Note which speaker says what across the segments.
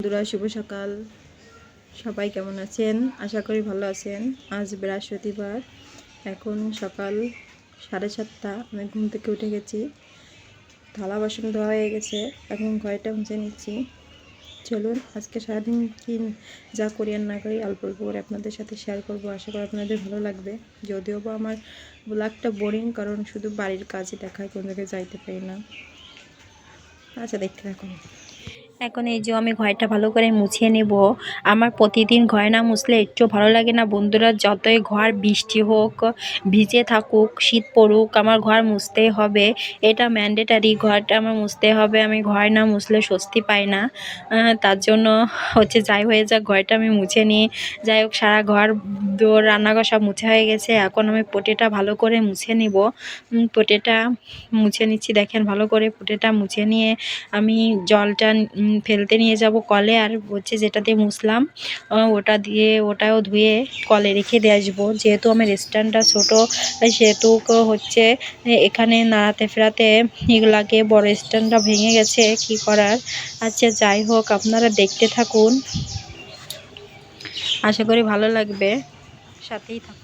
Speaker 1: বন্ধুরা, শুভ সকাল। সবাই কেমন আছেন? আশা করি ভালো আছেন। আজ বৃহস্পতিবার। এখন সকাল সাড়ে সাতটা। আমি ঘুম থেকে উঠে গেছি। থালা বাসন ধোয়া হয়ে গেছে। এখন ঘরটা মুছে নিচ্ছি। চলুন, আজকে সারাদিন কি, যা করি আর না করি অল্প অল্প করে আপনাদের সাথে শেয়ার করব। আশা করি আপনাদের ভালো লাগবে। যদিও বা আমার ব্লগটা বোরিং কারণ শুধু বাড়ির কাজই দেখায় কোন জায়গায় যাইতে পারি না। আচ্ছা দেখতে থাকুন। এখন এই যে আমি ঘরটা ভালো করে মুছিয়ে নেব। আমার প্রতিদিন ঘর না মুছলে একটু ভালো লাগে না বন্ধুরা, যতই ঘর বৃষ্টি হোক, ভিজে থাকুক, শীত পড়ুক, আমার ঘর মুছতেই হবে। এটা ম্যান্ডেটারি ঘরটা আমার মুছতে হবে। আমি ঘর না মুছলে স্বস্তি পাই না। তার জন্য হচ্ছে যাই হয়ে যাক, ঘরটা আমি মুছে নিই। যাই হোক, সারা ঘর, দোর, রান্নাঘর সব মুছে হয়ে গেছে। এখন আমি পটেটা ভালো করে মুছে নিব। পটেটা মুছে নিচ্ছি, দেখেন ভালো করে পটেটা মুছে নিয়ে আমি জলটা ফেলতে নিয়ে যাব কলে আর হচ্ছে যেটা দিয়ে মুছলাম আহ, ওটা দিয়ে ওটাও ধুয়ে কলে রেখে দিয়ে আসব। যেহেতু আমার স্ট্যান্ডটা ছোটো সেহেতু হচ্ছে এখানে নাড়াতে ফেরাতে এগুলাকে বড় স্ট্যান্ডটা ভেঙে গেছে কি করার? আচ্ছা যাই হোক আপনারা দেখতে থাকুন। আশা করি ভালো লাগবে। সাথেই থাকুন।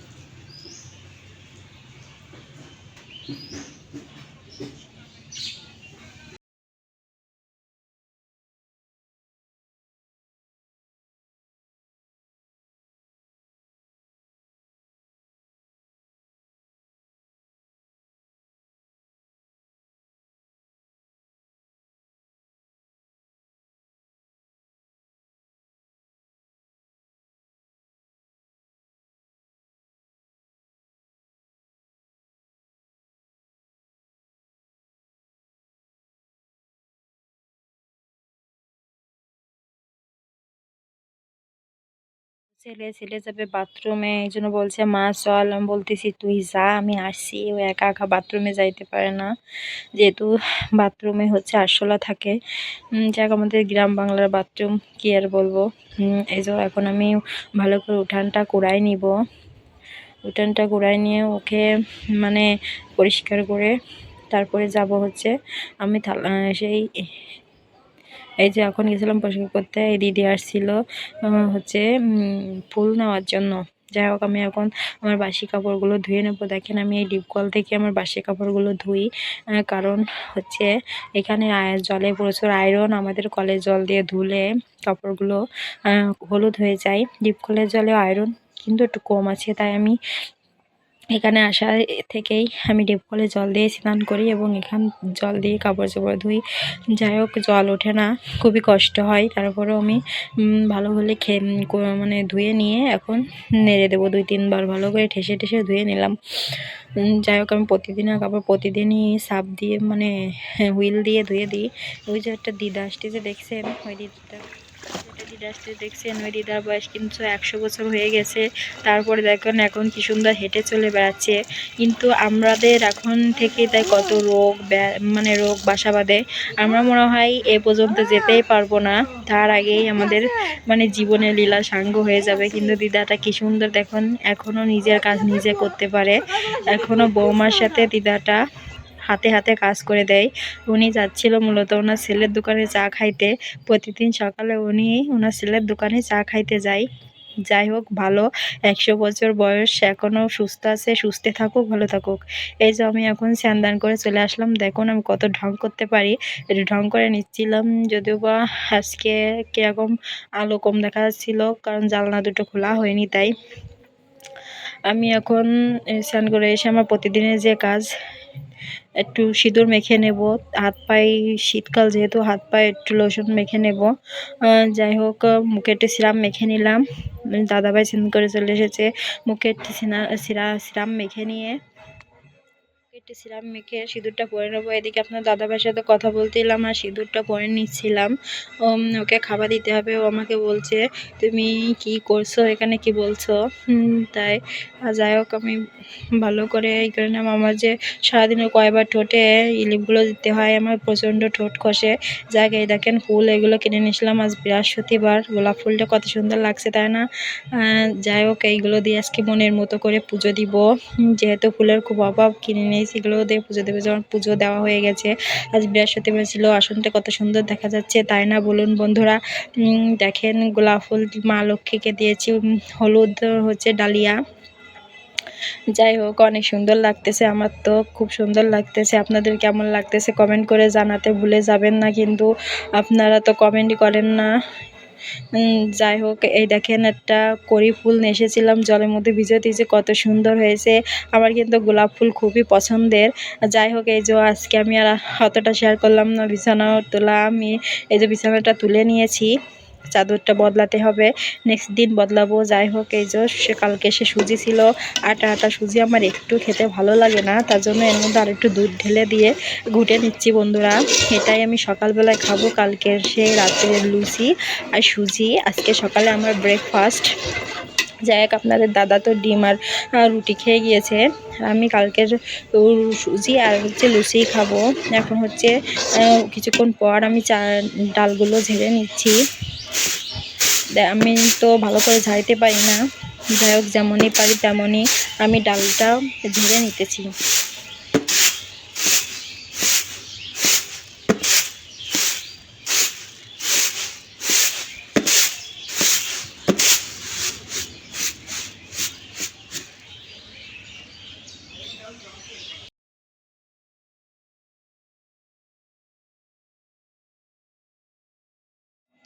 Speaker 1: ছেলে ছেলে যাবে বাথরুমে এই জন্য বলছে, মা, চল। আমি বলতেছি, তুই যা, আমি আসছি। ও একা একা বাথরুমে যাইতে পারে না। যেহেতু বাথরুমে হচ্ছে আরশোলা থাকে যাক, আমাদের গ্রাম বাংলার বাথরুম কি আর বলব? এই যে এখন আমি ভালো করে উঠানটা কুড়াই নিব। উঠানটা কুড়াই নিয়ে ওকে মানে পরিষ্কার করে তারপরে যাব হচ্ছে আমি সেই এই যে এখন গেছিলাম পরিষ্কার করতে, এই দিদি আসছিল হচ্ছে ফুল নেওয়ার জন্য। যাই হোক, আমি এখন আমার বাসি কাপড়গুলো ধুয়ে নেব। দেখেন, আমি এই ডিপ কল থেকে আমার বাসি কাপড়গুলো ধুই কারণ হচ্ছে এখানে জলে প্রচুর আয়রন আমাদের কলের জল দিয়ে ধুলে কাপড়গুলো হলুদ হয়ে যায়। ডিপ কলের জলে আয়রন কিন্তু একটু কম আছে, তাই আমি এখানে আসা থেকেই আমি ডিপ কলে জল দিয়ে স্নান করি এবং এখান জল দিয়ে কাপড় চোপড় ধুই। যাই হোক, জল ওঠে না, খুবই কষ্ট হয়। তারপরেও আমি ভালো করে খেয়ে মানে ধুয়ে নিয়ে এখন নেড়ে দেবো দুই, তিনবার ভালো করে ঠেসে ঠেসে ধুয়ে নিলাম। যাই হোক, আমি প্রতিদিনের কাপড় প্রতিদিনই সাপ দিয়ে মানে হুইল দিয়ে ধুয়ে দিই। ওই যে একটা দিদা আসতেছে, দেখছেন? ওই দিদিটা দিদা আসতে দেখছেন ওই দিদার বয়স কিন্তু একশো বছর হয়ে গেছে। তারপরে দেখুন এখন কি সুন্দর হেঁটে চলে বেড়াচ্ছে। কিন্তু আমাদের এখন থেকে তাই কত রোগ মানে রোগ, বাসা বাঁধে। আমরা মনে হয় এ পর্যন্ত যেতেই পারব না। তার আগেই আমাদের মানে জীবনের লীলা সাঙ্গ হয়ে যাবে। কিন্তু দিদাটা কি সুন্দর দেখুন এখনও নিজের কাজ নিজে করতে পারে। এখনও বৌমার সাথে দিদাটা হাতে হাতে কাজ করে দেয়। উনি যাচ্ছিল মূলত ওনার ছেলের দোকানে চা খাইতে। প্রতিদিন সকালে উনি ওনার ছেলের দোকানে চা খাইতে যায়। যাই হোক, ভালো। একশো বছর বয়স এখনও সুস্থ আছে, সুস্থে থাকুক, ভালো থাকুক। এই যে আমি এখন স্যান্দান করে চলে আসলাম, দেখুন আমি কত ঢং করতে পারি। ঢং করে নিচ্ছিলাম, যদিও বা আজকে কীরকম আলো কম দেখা যাচ্ছিল, কারণ জানলা দুটো খোলা হয়নি তাই। আমি এখন স্নান করে এসে আমার প্রতিদিনের যে কাজ একটু সিঁদুর মেখে নেব। হাত পায়ে, শীতকাল যেহেতু, হাত পায়ে একটু লোশন মেখে নেব। যাই হোক, মুখে একটু সিরাম মেখে নিলাম। দাদাভাই সিন করে চলে এসেছে, মুখে একটু সিনা সিরা সিরাম মেখে নিয়ে। একটু সিরাম মেখে সিঁদুরটা পরে নেব। এদিকে আপনার দাদা দাদাভাইয়ের সাথে কথা বলতেলাম আর সিঁদুরটা পরে নিচ্ছিলাম। ওকে খাবার দিতে হবে। ও আমাকে বলছে, তুমি কি করছ? এখানে কি বলছো? তাই। যাই হোক, আমি ভালো করে এই কারণে আমার যে সারাদিনে কয়বার ঠোঁটে ইলিপগুলো দিতে হয়, আমার প্রচণ্ড ঠোঁট খসে। যাক, এই দেখেন ফুল এগুলো কিনে নিয়েছিলাম আজ বৃহস্পতিবার। গোলাপ ফুলটা কত সুন্দর লাগছে, তাই না? যাই হোক, এইগুলো দিয়ে আজকে মনের মতো করে পুজো দিব। যেহেতু ফুলের খুব অভাব, কিনে নিয়েছি সেগুলো দিয়ে পুজো দেবে, যেমন পুজো দেওয়া হয়ে গেছে। আজ বৃহস্পতিবার ছিল, আসনটা কত সুন্দর দেখা যাচ্ছে, তাই না? বলুন বন্ধুরা দেখেন গোলাপ ফুল, মা লক্ষ্মীকে দিয়েছি হলুদ হচ্ছে ডালিয়া। যাই হোক, অনেক সুন্দর লাগতেছে আমার তো, খুব সুন্দর লাগতেছে। আপনাদের কেমন লাগতেছে কমেন্ট করে জানাতে ভুলে যাবেন না কিন্তু, আপনারা তো কমেন্টই করেন না। যাই হোক, এই দেখেন একটা করি ফুল এসেছিলাম, জলের মধ্যে ভিজে দিয়েছে, কত সুন্দর হয়েছে। আমার কিন্তু গোলাপ ফুল খুবই পছন্দের। যাই হোক, এই যে আজকে আমি আর অতটা শেয়ার করলাম না বিছানা তোলা আমি, এই যে বিছানাটা তুলে নিয়েছি। চাদরটা বদলাতে হবে। নেক্সট দিন বদলাবো, যাই হোক, এই যে সে কালকে সে সুজি ছিল। আটা আটা সুজি আমার একটু খেতে ভালো লাগে না, তার জন্য এর মধ্যে আরেকটু দুধ ঢেলে দিয়ে ঘুটে নিচ্ছি বন্ধুরা। এটাই আমি সকালবেলায় খাব, কালকের সে রাত্রের লুচি আর সুজি। আজকে সকালে আমার ব্রেকফাস্ট যাই হোক, আপনাদের দাদা তো ডিম আর রুটি খেয়ে গিয়েছে। আমি কালকের সুজি আর হচ্ছে লুচি খাব। এখন হচ্ছে কিছুক্ষণ পর আমি চা, ডালগুলো ঝেড়ে নিচ্ছি। আমি তো ভালো করে ঝাড়িতে পারি না। যাই হোক, যেমনই পারি তেমনই আমি ডালটা ঝেড়ে নিতেছি।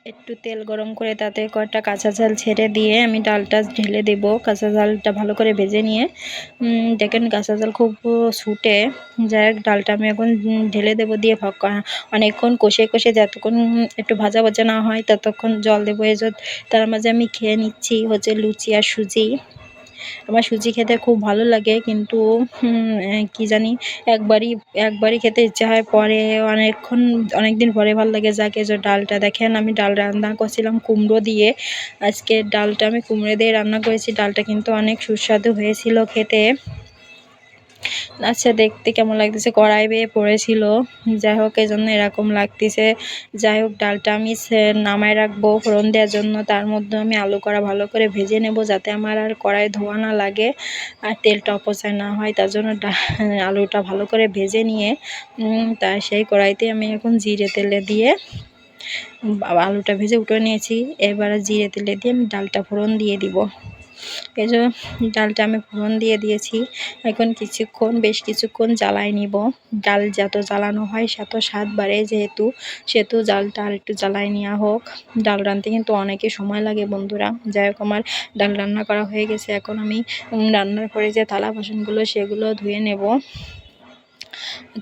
Speaker 1: একটু তেল গরম করে তাতে কয়েকটা কাঁচা ঝাল ছেড়ে দিয়ে আমি ডালটা ঢেলে দেব। কাঁচা ঝালটা ভালো করে ভেজে নিয়ে। দেখেন কাঁচা ঝাল খুব ছুটে যাই ডালটা আমি এখন ঢেলে দেব দিয়ে অনেকক্ষণ কষে কষে যতক্ষণ একটু ভাজা ভাজা না হয় ততক্ষণ জল দেবো। এই তার মাঝে আমি খেয়ে নিচ্ছি, হচ্ছে লুচি আর সুজি। আমার সুজি খেতে খুব ভালো লাগে, কিন্তু কি জানি, একবারই একবারই খেতে ইচ্ছা হয়। পরে অনেকক্ষণ অনেক দিন পরে ভালো লাগে যাকে যে ডালটা দেখেন, আমি ডাল রান্না করছিলাম কুমড়ো দিয়ে। আজকে ডালটা আমি কুমড়ো দিয়ে রান্না করেছি, ডালটা কিন্তু অনেক সুস্বাদু হয়েছিল খেতে। আচ্ছা দেখতে কেমন লাগতেছে? কড়াই বেয়ে পড়েছিল। যাই হোক এই জন্য এরকম লাগতেছে। যাই হোক, ডালটা আমি নামায় রাখব ফোড়ন দেওয়ার জন্য। তার মধ্যে আমি আলু করা ভালো করে ভেজে নেব যাতে আমার আর কড়াই ধোয়া না লাগে আর তেলটা অপচয় না হয়। তার জন্য আলুটা ভালো করে ভেজে নিয়ে তা সেই কড়াইতে আমি এখন জিরে তেলে দিয়ে আলুটা ভেজে উঠে নিয়েছি। এবারে জিরে তেলে দিয়ে আমি ডালটা ফোড়ন দিয়ে দিব। এই যে ডালটা আমি ফোড়ন দিয়ে দিয়েছি। এখন কিছুক্ষণ, বেশ কিছুক্ষণ জ্বালাই নিব। ডাল যত জ্বালানো হয় সেত স্বাদ বাড়ে যেহেতু। সেহেতু ডালটা আর একটু জ্বালাই নেওয়া হোক। ডাল রাঁধতে কিন্তু অনেকে সময় লাগে বন্ধুরা। যাই হোক, আমার ডাল রান্না করা হয়ে গেছে। এখন আমি রান্নার পরে যে থালা বাসনগুলো সেগুলো ধুয়ে নেব।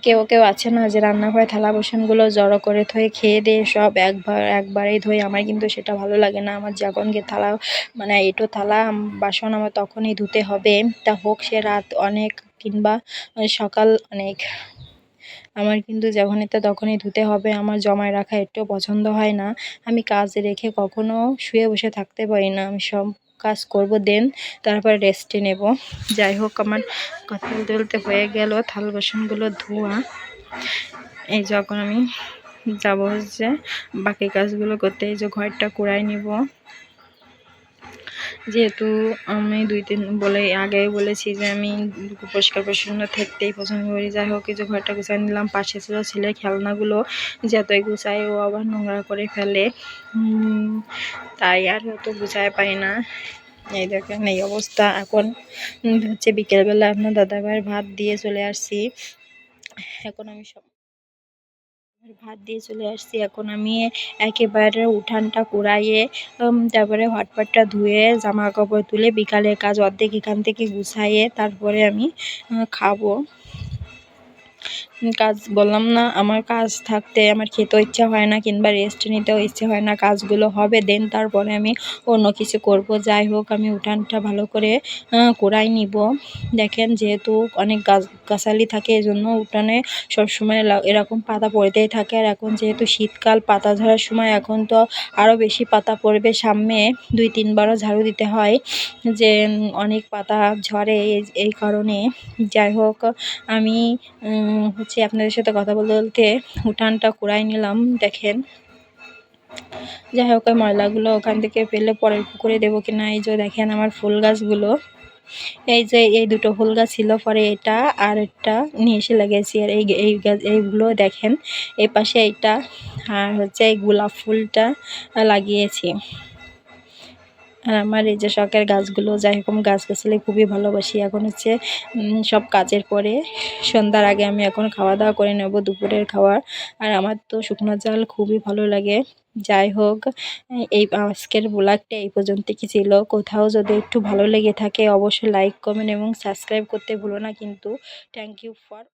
Speaker 1: কেউ কেউ আছে না যে রান্নাঘরে থালা বাসনগুলো জড়ো করে থয়ে খেয়ে দিয়ে সব একবার একবারেই ধুই। আমার কিন্তু সেটা ভালো লাগে না। আমার যখন থালা মানে এটো থালা বাসন আমার তখনই ধুতে হবে। তা হোক সে রাত অনেক কিংবা সকাল অনেক। আমার কিন্তু যখন এটা তখনই ধুতে হবে। আমার জমায় রাখা একটু পছন্দ হয় না। আমি কাজ রেখে কখনো শুয়ে বসে থাকতে পারি না। আমি সব কাজ করব দেন তারপর রেস্টে নেব। যাই হোক, আমার কথা বলতে বলতে হয়ে গেল থাল বাসনগুলো ধোয়া। এই যখন আমি যাব হচ্ছে, বাকি কাজগুলো করতে, এই যে ঘরটা কুড়াই নিব। যেহেতু আমি দুই তিন বলে আগে বলেছি যে আমি পরিষ্কার পরিচ্ছন্ন থাকতেই পছন্দ করি। যাই হোক কিছু ঘরটা গুছাই নিলাম, পাশে ছিল ছেলের খেলনাগুলো, যতই গুছাই ও আবার নোংরা করে ফেলে। তাই আর অত গুছাই পাই না। এই দেখেন, এই অবস্থা। এখন হচ্ছে বিকেলবেলা আপনার দাদাভাইয়ের ভাত দিয়ে চলে আসছি। এখন আমি সব ভাত দিয়ে চলে আসছি। এখন আমি একেবারে উঠানটা কুড়াইয়ে তারপরে হটপটটা ধুয়ে জামা কাপড় তুলে বিকালের কাজ অর্ধেক এখান থেকে গুছাইয়ে তারপরে আমি খাব। কাজ বললাম না, আমার কাজ থাকতে আমার খেতেও ইচ্ছা হয় না কিংবা রেস্ট নিতেও ইচ্ছে হয় না, কাজগুলো হবে দেন তারপরে আমি অন্য কিছু করব। যাই হোক, আমি উঠানটা ভালো করে কোড়াই নিব। দেখেন যেহেতু অনেক গাছ গাছালি থাকে, এজন্য উঠানে সবসময় এরকম পাতা পড়তেই থাকে। আর এখন যেহেতু শীতকাল, পাতা ঝরার সময় এখন তো আরও বেশি পাতা পড়বে। সামনে দুই তিনবারও ঝাড়ু দিতে হয় যে অনেক পাতা ঝরে এই কারণে। যাই হোক, আমি হচ্ছে আপনাদের সাথে কথা বলতে বলতে উঠানটা কুড়াই নিলাম, দেখেন। যাই হোক ওই ময়লাগুলো ওখান থেকে পেলে পরের পুকুরে দেবো কিনা, এই যে দেখেন আমার ফুল গাছগুলো। এই যে এই দুটো ফুল গাছ ছিল, পরে এটা আর একটা নিয়ে এসে লাগিয়েছি। আর এই এই গাছ, এইগুলো দেখেন, এই পাশে এইটা আর হচ্ছে এই গোলাপ ফুলটা লাগিয়েছি। আর আমার এই যে শখের গাছগুলো, যাই হোক, আমি গাছগাছালি খুবই ভালোবাসি। এখন হচ্ছে সব কাজের পরে সন্ধ্যার আগে আমি এখন খাওয়া দাওয়া করে নেব দুপুরের খাওয়ার আর আমার তো শুকনো জাল খুবই ভালো লাগে। যাই হোক, এই আজকের ব্লগটা এই পর্যন্ত কি ছিল? কোথাও যদি একটু ভালো লেগে থাকে, অবশ্যই লাইক কমেন্ট এবং সাবস্ক্রাইব করতে ভুলো না কিন্তু। Thank you for